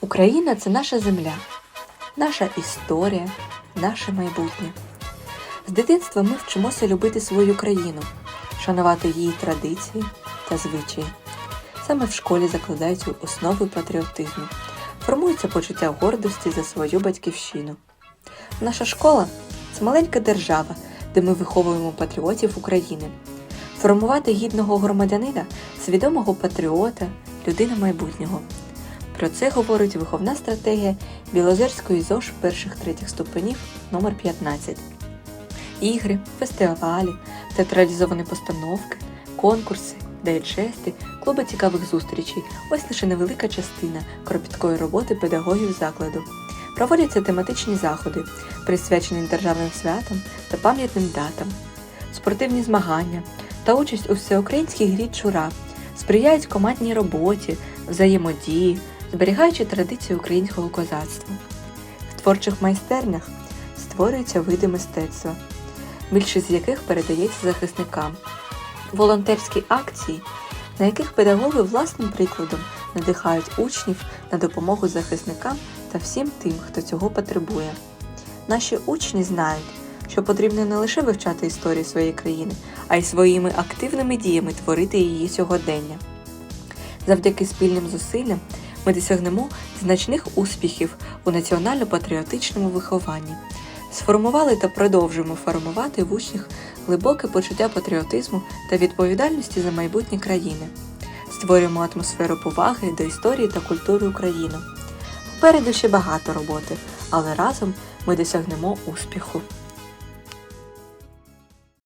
Україна це наша земля, наша історія, наше майбутнє. З дитинства ми вчимося любити свою країну, шанувати її традиції та звичаї. Саме в школі закладаються основи патріотизму, формується почуття гордості за свою батьківщину. Наша школа це маленька держава, де ми виховуємо патріотів України. Формувати гідного громадянина, свідомого патріота, людина майбутнього. Про це говорить виховна стратегія Білозерської ЗОЖ перших третіх ступенів номер 15 Ігри, фестивалі, театралізовані постановки, конкурси, дайджести, клуби цікавих зустрічей ось лише невелика частина кропіткої роботи педагогів закладу. Проводяться тематичні заходи, присвячені державним святам та пам'ятним датам, спортивні змагання та участь у всеукраїнській грі Чура сприяють командній роботі, взаємодії, зберігаючи традиції українського козацтва. В творчих майстернях створюються види мистецтва, більшість з яких передається захисникам, волонтерські акції, на яких педагоги власним прикладом надихають учнів на допомогу захисникам та всім тим, хто цього потребує. Наші учні знають, що потрібно не лише вивчати історію своєї країни, а й своїми активними діями творити її сьогодення. Завдяки спільним зусиллям ми досягнемо значних успіхів у національно-патріотичному вихованні, сформували та продовжуємо формувати в учнях глибоке почуття патріотизму та відповідальності за майбутнє країни, створюємо атмосферу поваги до історії та культури України. Попереду ще багато роботи, але разом ми досягнемо успіху.